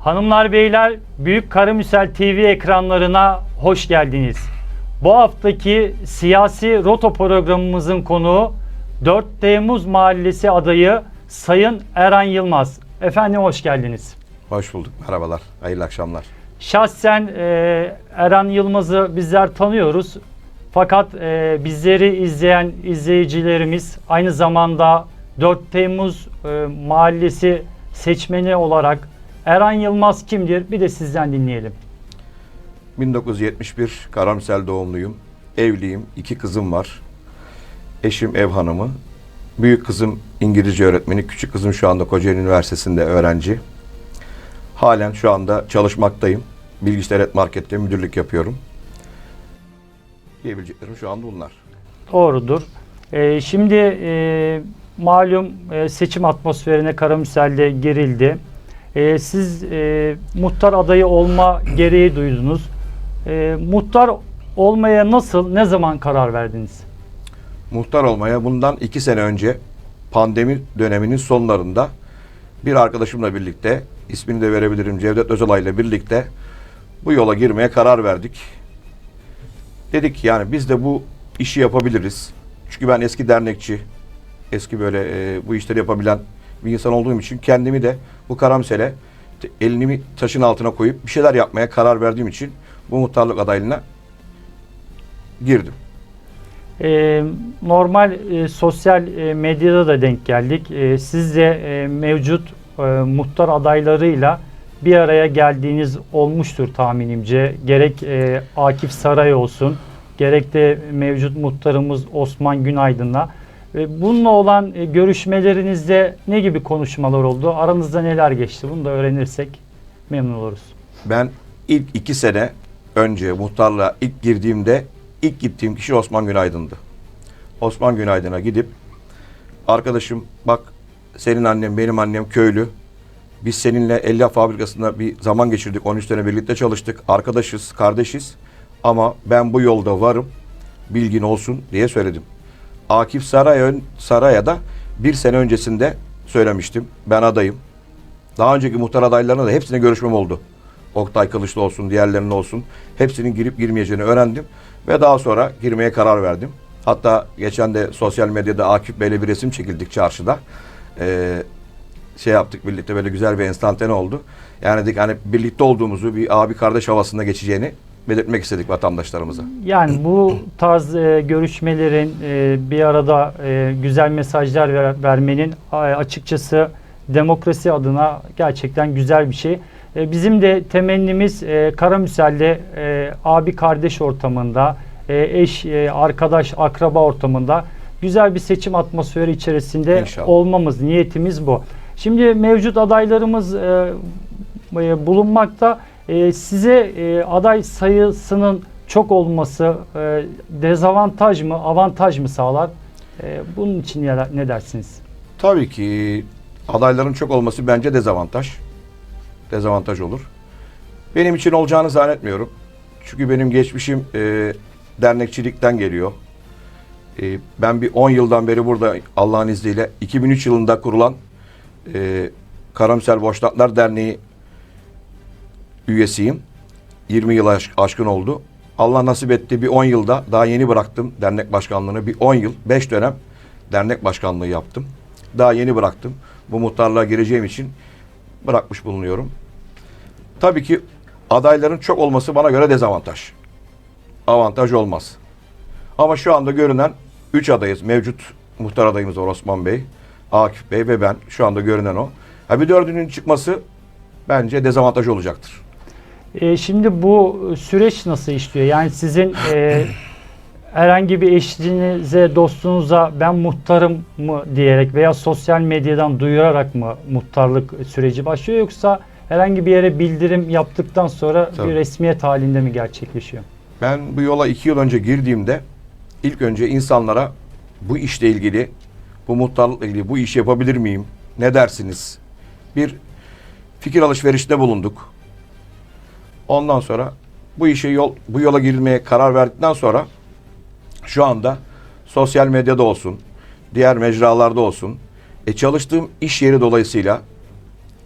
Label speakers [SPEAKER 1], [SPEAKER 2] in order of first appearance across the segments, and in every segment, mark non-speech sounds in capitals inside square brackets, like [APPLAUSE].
[SPEAKER 1] Hanımlar beyler Büyük Karamüsel TV ekranlarına hoş geldiniz. Bu haftaki siyasi roto programımızın konuğu 4 Temmuz Mahallesi adayı Sayın Eren Yılmaz. Efendim hoş geldiniz.
[SPEAKER 2] Hoş bulduk. Merhabalar. Hayırlı akşamlar.
[SPEAKER 1] Şahsen e, Eren Yılmaz'ı bizler tanıyoruz. Fakat e, bizleri izleyen izleyicilerimiz aynı zamanda 4 Temmuz e, Mahallesi seçmeni olarak Eren Yılmaz kimdir? Bir de sizden dinleyelim.
[SPEAKER 2] 1971 Karamsel doğumluyum. Evliyim. iki kızım var. Eşim ev hanımı. Büyük kızım İngilizce öğretmeni. Küçük kızım şu anda Kocaeli Üniversitesi'nde öğrenci. Halen şu anda çalışmaktayım. Bilgisayar Market'te müdürlük yapıyorum. Diyebileceklerim şu anda bunlar.
[SPEAKER 1] Doğrudur. E, şimdi e, malum e, seçim atmosferine Karamüsel'de girildi. E, siz e, muhtar adayı olma gereği duydunuz. E, muhtar olmaya nasıl, ne zaman karar verdiniz?
[SPEAKER 2] Muhtar olmaya bundan iki sene önce pandemi döneminin sonlarında bir arkadaşımla birlikte ismini de verebilirim Cevdet Özalay ile birlikte bu yola girmeye karar verdik. Dedik yani biz de bu işi yapabiliriz. Çünkü ben eski dernekçi, eski böyle e, bu işleri yapabilen bir insan olduğum için kendimi de bu karamsele elimi taşın altına koyup bir şeyler yapmaya karar verdiğim için bu muhtarlık adaylığına girdim.
[SPEAKER 1] E, normal e, sosyal e, medyada da denk geldik. E, siz de e, mevcut e, muhtar adaylarıyla bir araya geldiğiniz olmuştur tahminimce. Gerek e, Akif Saray olsun, gerek de mevcut muhtarımız Osman Günaydın'la. Bununla olan e, görüşmelerinizde ne gibi konuşmalar oldu? Aranızda neler geçti? Bunu da öğrenirsek memnun oluruz.
[SPEAKER 2] Ben ilk iki sene önce muhtarlığa ilk girdiğimde ilk gittiğim kişi Osman Günaydın'dı. Osman Günaydın'a gidip arkadaşım bak senin annem benim annem köylü. Biz seninle Ella fabrikasında bir zaman geçirdik. 13 sene birlikte çalıştık. Arkadaşız, kardeşiz. Ama ben bu yolda varım. Bilgin olsun diye söyledim. Akif Saray Saray'a bir sene öncesinde söylemiştim. Ben adayım. Daha önceki muhtar adaylarına da hepsine görüşmem oldu. Oktay Kılıçlı olsun, diğerlerinin olsun. Hepsinin girip girmeyeceğini öğrendim. Ve daha sonra girmeye karar verdim. Hatta geçen de sosyal medyada Akif Bey'le bir resim çekildik çarşıda. Ee, şey yaptık birlikte böyle güzel bir enstantane oldu. Yani dedik hani birlikte olduğumuzu bir abi kardeş havasında geçeceğini belirtmek istedik vatandaşlarımıza.
[SPEAKER 1] Yani bu tarz e, görüşmelerin e, bir arada e, güzel mesajlar ver- vermenin açıkçası demokrasi adına gerçekten güzel bir şey. E, bizim de temennimiz e, Karamüsel'de e, abi kardeş ortamında, e, eş, e, arkadaş, akraba ortamında güzel bir seçim atmosferi içerisinde
[SPEAKER 2] İnşallah.
[SPEAKER 1] olmamız, niyetimiz bu. Şimdi mevcut adaylarımız e, e, bulunmakta. E, size e, aday sayısının çok olması e, dezavantaj mı, avantaj mı sağlar? E, bunun için ne dersiniz?
[SPEAKER 2] Tabii ki adayların çok olması bence dezavantaj. Dezavantaj olur. Benim için olacağını zannetmiyorum. Çünkü benim geçmişim e, dernekçilikten geliyor. E, ben bir 10 yıldan beri burada Allah'ın izniyle 2003 yılında kurulan e, Karamsel Boşnaklar Derneği üyesiyim. 20 yıl aş- aşkın oldu. Allah nasip etti bir 10 yılda daha yeni bıraktım dernek başkanlığını. Bir 10 yıl, 5 dönem dernek başkanlığı yaptım. Daha yeni bıraktım. Bu muhtarlığa gireceğim için bırakmış bulunuyorum. Tabii ki adayların çok olması bana göre dezavantaj. Avantaj olmaz. Ama şu anda görünen 3 adayız. Mevcut muhtar adayımız var Osman Bey, Akif Bey ve ben. Şu anda görünen o. Ha bir dördünün çıkması bence dezavantaj olacaktır.
[SPEAKER 1] E, şimdi bu süreç nasıl işliyor? Yani sizin e, herhangi bir eşinize, dostunuza ben muhtarım mı diyerek veya sosyal medyadan duyurarak mı muhtarlık süreci başlıyor yoksa herhangi bir yere bildirim yaptıktan sonra
[SPEAKER 2] Tabii.
[SPEAKER 1] bir resmiyet halinde mi gerçekleşiyor?
[SPEAKER 2] Ben bu yola iki yıl önce girdiğimde ilk önce insanlara bu işle ilgili, bu muhtarlıkla ilgili bu işi yapabilir miyim? Ne dersiniz? Bir fikir alışverişinde bulunduk. Ondan sonra bu işe yol bu yola girilmeye karar verdikten sonra şu anda sosyal medyada olsun, diğer mecralarda olsun, e, çalıştığım iş yeri dolayısıyla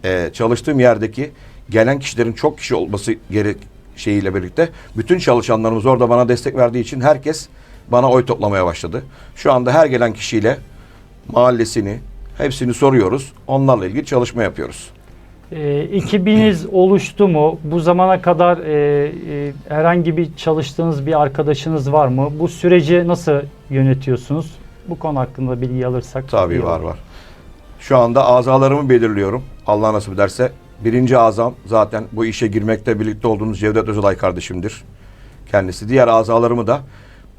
[SPEAKER 2] e, çalıştığım yerdeki gelen kişilerin çok kişi olması gerek şeyiyle birlikte bütün çalışanlarımız orada bana destek verdiği için herkes bana oy toplamaya başladı. Şu anda her gelen kişiyle mahallesini hepsini soruyoruz. Onlarla ilgili çalışma yapıyoruz.
[SPEAKER 1] E, ekibiniz oluştu mu? Bu zamana kadar e, e, herhangi bir çalıştığınız bir arkadaşınız var mı? Bu süreci nasıl yönetiyorsunuz? Bu konu hakkında bilgi alırsak.
[SPEAKER 2] Tabii var var. Şu anda azalarımı belirliyorum. Allah nasip ederse. Birinci azam zaten bu işe girmekte birlikte olduğumuz Cevdet Özalay kardeşimdir. Kendisi. Diğer azalarımı da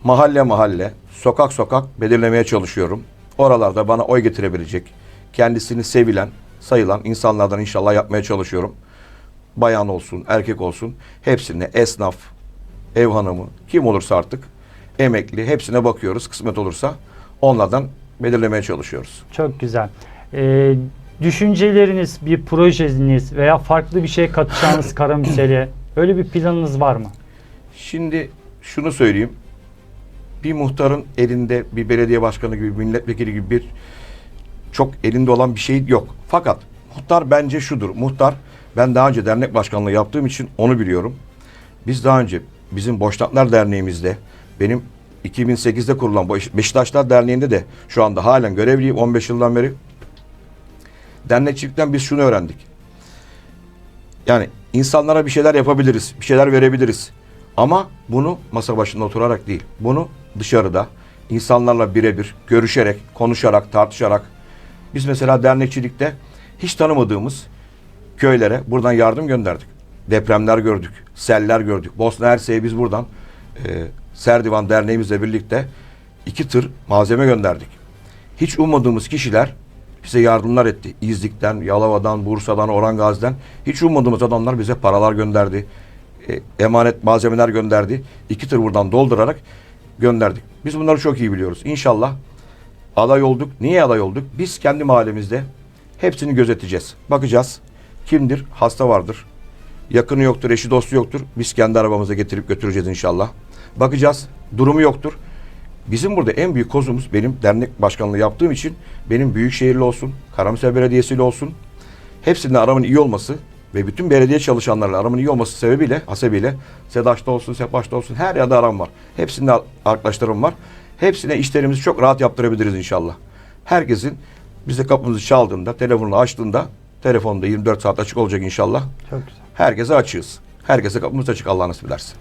[SPEAKER 2] mahalle mahalle, sokak sokak belirlemeye çalışıyorum. Oralarda bana oy getirebilecek, kendisini sevilen, sayılan insanlardan inşallah yapmaya çalışıyorum. Bayan olsun, erkek olsun hepsine esnaf, ev hanımı, kim olursa artık emekli hepsine bakıyoruz. Kısmet olursa onlardan belirlemeye çalışıyoruz.
[SPEAKER 1] Çok güzel. E, düşünceleriniz, bir projeniz veya farklı bir şey katacağınız [COUGHS] Karamüsel'e öyle bir planınız var mı?
[SPEAKER 2] Şimdi şunu söyleyeyim. Bir muhtarın elinde bir belediye başkanı gibi, bir milletvekili gibi bir çok elinde olan bir şey yok. Fakat muhtar bence şudur. Muhtar ben daha önce dernek başkanlığı yaptığım için onu biliyorum. Biz daha önce bizim Boşnaklar Derneğimizde benim 2008'de kurulan Beş- Beşiktaşlar Derneği'nde de şu anda halen görevliyim 15 yıldan beri. Dernekçilikten biz şunu öğrendik. Yani insanlara bir şeyler yapabiliriz, bir şeyler verebiliriz. Ama bunu masa başında oturarak değil. Bunu dışarıda insanlarla birebir görüşerek, konuşarak, tartışarak. Biz mesela dernekçilikte hiç tanımadığımız köylere buradan yardım gönderdik. Depremler gördük, seller gördük. Bosna Hersek'e biz buradan e, Serdivan Derneğimizle birlikte iki tır malzeme gönderdik. Hiç ummadığımız kişiler bize yardımlar etti. İzlik'ten, Yalova'dan, Bursa'dan, Orangazi'den hiç ummadığımız adamlar bize paralar gönderdi. E, emanet malzemeler gönderdi. İki tır buradan doldurarak gönderdik. Biz bunları çok iyi biliyoruz. İnşallah aday olduk. Niye aday olduk? Biz kendi mahallemizde hepsini gözeteceğiz. Bakacağız. Kimdir? Hasta vardır. Yakını yoktur, eşi dostu yoktur. Biz kendi arabamıza getirip götüreceğiz inşallah. Bakacağız. Durumu yoktur. Bizim burada en büyük kozumuz benim dernek başkanlığı yaptığım için benim Büyükşehirli olsun, Karamürsel Belediyesi'yle olsun hepsinin aramın iyi olması ve bütün belediye çalışanlarla aramın iyi olması sebebiyle, hasebiyle SEDAŞ'ta olsun, SEPAŞ'ta olsun her yerde aram var. Hepsinde arkadaşlarım var. Hepsine işlerimizi çok rahat yaptırabiliriz inşallah. Herkesin bize kapımızı çaldığında, telefonunu açtığında telefonda 24 saat açık olacak inşallah.
[SPEAKER 1] Çok güzel.
[SPEAKER 2] Herkese açığız. Herkese kapımız açık Allah nasip ederse.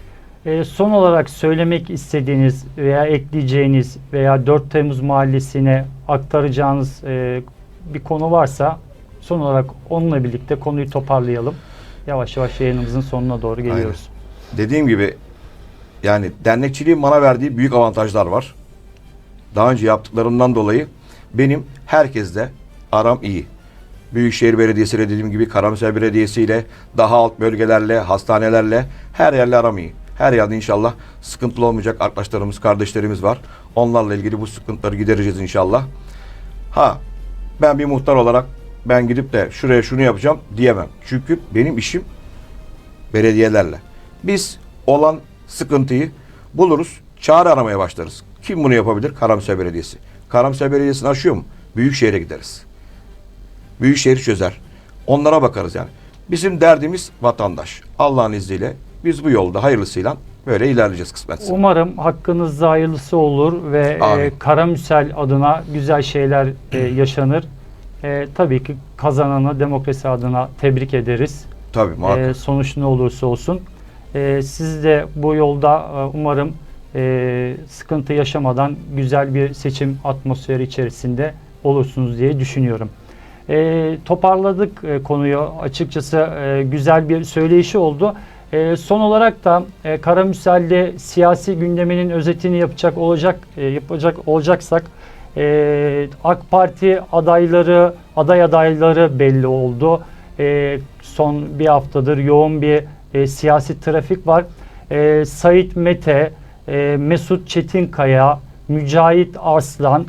[SPEAKER 1] E, son olarak söylemek istediğiniz veya ekleyeceğiniz veya 4 Temmuz Mahallesi'ne aktaracağınız e, bir konu varsa son olarak onunla birlikte konuyu toparlayalım. Yavaş yavaş yayınımızın sonuna doğru geliyoruz.
[SPEAKER 2] dediğim gibi yani dernekçiliğin bana verdiği büyük avantajlar var. Daha önce yaptıklarımdan dolayı benim herkesle aram iyi. Büyükşehir Belediyesi ile dediğim gibi Karamürsel Belediyesi ile daha alt bölgelerle, hastanelerle her yerle aram iyi. Her yerde inşallah sıkıntılı olmayacak arkadaşlarımız, kardeşlerimiz var. Onlarla ilgili bu sıkıntıları gidereceğiz inşallah. Ha ben bir muhtar olarak ben gidip de şuraya şunu yapacağım diyemem. Çünkü benim işim belediyelerle. Biz olan sıkıntıyı buluruz, çare aramaya başlarız. Kim bunu yapabilir? Karamsel Belediyesi. Karamsel Belediyesi'ni aşıyor mu? Büyükşehir'e gideriz. Büyükşehir çözer. Onlara bakarız yani. Bizim derdimiz vatandaş. Allah'ın izniyle biz bu yolda hayırlısıyla böyle ilerleyeceğiz kısmetse.
[SPEAKER 1] Umarım hakkınızda hayırlısı olur ve e,
[SPEAKER 2] Amin.
[SPEAKER 1] Karamüsel adına güzel şeyler e, [CLEARS THROAT] yaşanır. E, tabii ki kazananı demokrasi adına tebrik ederiz.
[SPEAKER 2] Tabii muhakkak.
[SPEAKER 1] E, sonuç ne olursa olsun. E, siz de bu yolda e, umarım e, sıkıntı yaşamadan güzel bir seçim atmosferi içerisinde olursunuz diye düşünüyorum. E, toparladık e, konuyu. Açıkçası e, güzel bir söyleyişi oldu. E, son olarak da e, Karamürsel'de siyasi gündeminin özetini yapacak olacak e, yapacak olacaksak e, AK Parti adayları aday adayları belli oldu. E, son bir haftadır yoğun bir e, siyasi trafik var. E, Sait Mete, e, Mesut Çetinkaya, Mücahit Arslan,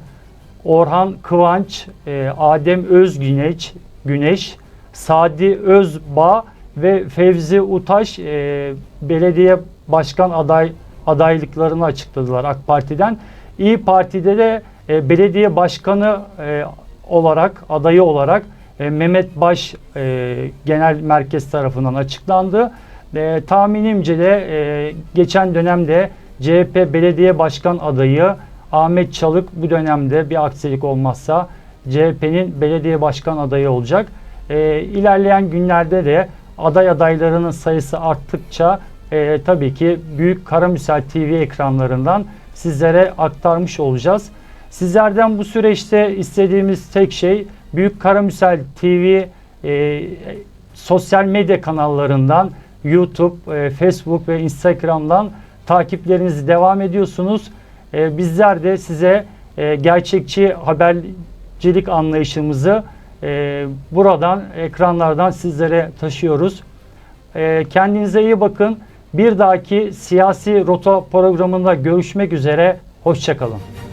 [SPEAKER 1] Orhan Kıvanç, e, Adem Özgüneş, Güneş, Sadi Özbağ ve Fevzi Utaş e, belediye başkan aday adaylıklarını açıkladılar AK Parti'den. İyi Parti'de de e, belediye başkanı e, olarak adayı olarak e, Mehmet Baş e, Genel Merkez tarafından açıklandı. E, tahminimce de e, geçen dönemde CHP Belediye Başkan adayı Ahmet Çalık bu dönemde bir aksilik olmazsa CHP'nin belediye başkan adayı olacak. E, ilerleyen günlerde de aday adaylarının sayısı arttıkça e, tabii ki Büyük Karamüsel TV ekranlarından sizlere aktarmış olacağız. Sizlerden bu süreçte istediğimiz tek şey Büyük Karamüsel TV e, sosyal medya kanallarından YouTube, e, Facebook ve Instagram'dan takiplerinizi devam ediyorsunuz. E, bizler de size e, gerçekçi habercilik anlayışımızı e, buradan ekranlardan sizlere taşıyoruz. E, kendinize iyi bakın. Bir dahaki siyasi rota programında görüşmek üzere. Hoşçakalın.